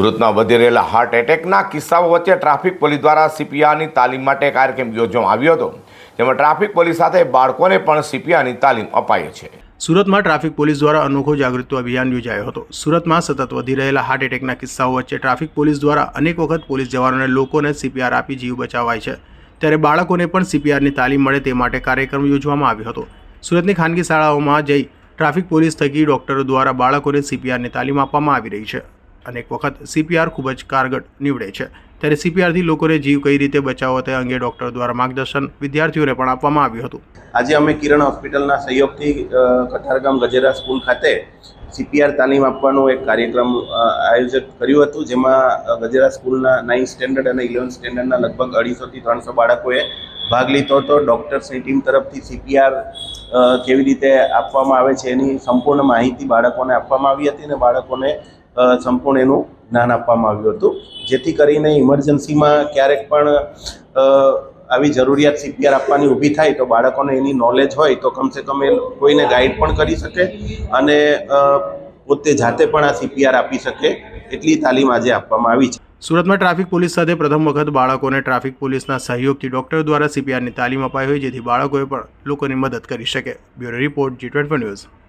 સુરતમાં વધી રહેલા હાર્ટ એટેકના કિસ્સાઓ વચ્ચે ટ્રાફિક પોલીસ દ્વારા સીપીઆરની તાલીમ માટે કાર્યક્રમ યોજવામાં આવ્યો હતો. જેમાં ટ્રાફિક પોલીસ સાથે બાળકોને પણ સીપીઆરની તાલીમ અપાઈ છે. સુરતમાં ટ્રાફિક પોલીસ દ્વારા અનોખો જાગૃતિ અભિયાન યોજાયો હતો. સુરતમાં સતત વધી રહેલા હાર્ટ એટેકના કિસ્સાઓ વચ્ચે ટ્રાફિક પોલીસ દ્વારા અનેક વખત પોલીસ જવાનોને લોકોને સીપીઆર આપી જીવ બચાવાય છે. ત્યારે બાળકોને પણ સીપીઆરની તાલીમ મળે તે માટે કાર્યક્રમ યોજવામાં આવ્યો હતો. સુરતની ખાનગી શાળાઓમાં જઈ ટ્રાફિક પોલીસ થકી ડોક્ટરો દ્વારા બાળકોને સીપીઆરની તાલીમ આપવામાં આવી રહી છે. અનેક વખત સીપીઆર ખૂબ જ કારગર નીવડે છે. ત્યારે સીપીઆરથી લોકોને જીવ કઈ રીતે બચાવો તે અંગે ડોક્ટર દ્વારા માર્ગદર્શન વિદ્યાર્થીઓને પણ આપવામાં આવ્યું હતું. આજે અમે કિરણ હોસ્પિટલના સહયોગથી કઠારગામ ગજેરા સ્કૂલ ખાતે સીપીઆર તાલીમ આપવાનો એક કાર્યક્રમ આયોજિત કર્યું હતું, જેમાં ગજેરા સ્કૂલના નાઇન્થ સ્ટેન્ડર્ડ અને ઇલેવન્થ સ્ટેન્ડર્ડના લગભગ અઢીસોથી ત્રણસો બાળકોએ ભાગ લીધો હતો. ડૉક્ટર્સની ટીમ તરફથી સીપીઆર કેવી રીતે આપવામાં આવે છે એની સંપૂર્ણ માહિતી બાળકોને આપવામાં આવી હતી અને બાળકોને સંપૂર્ણ એનું જ્ઞાન આપવામાં આવ્યું હતું. જેથી કરીને ઇમરજન્સીમાં ક્યારેક પણ આવી જરૂરિયાત સીપીઆર આપવાની ઊભી થાય તો બાળકોને એની નોલેજ હોય તો કમસે કમ એ કોઈને ગાઈડ પણ કરી શકે અને પોતે જાતે પણ આ સીપીઆર આપી શકે એટલી તાલીમ આજે આપવામાં આવી છે. સુરતમાં ટ્રાફિક પોલીસ સાથે પ્રથમ વખત બાળકોને ટ્રાફિક પોલીસના સહયોગથી ડોક્ટર દ્વારા સીપીઆરની તાલીમ અપાઈ હોય જેથી બાળકોએ પણ લોકોની મદદ કરી શકે. Bureau report G twenty news.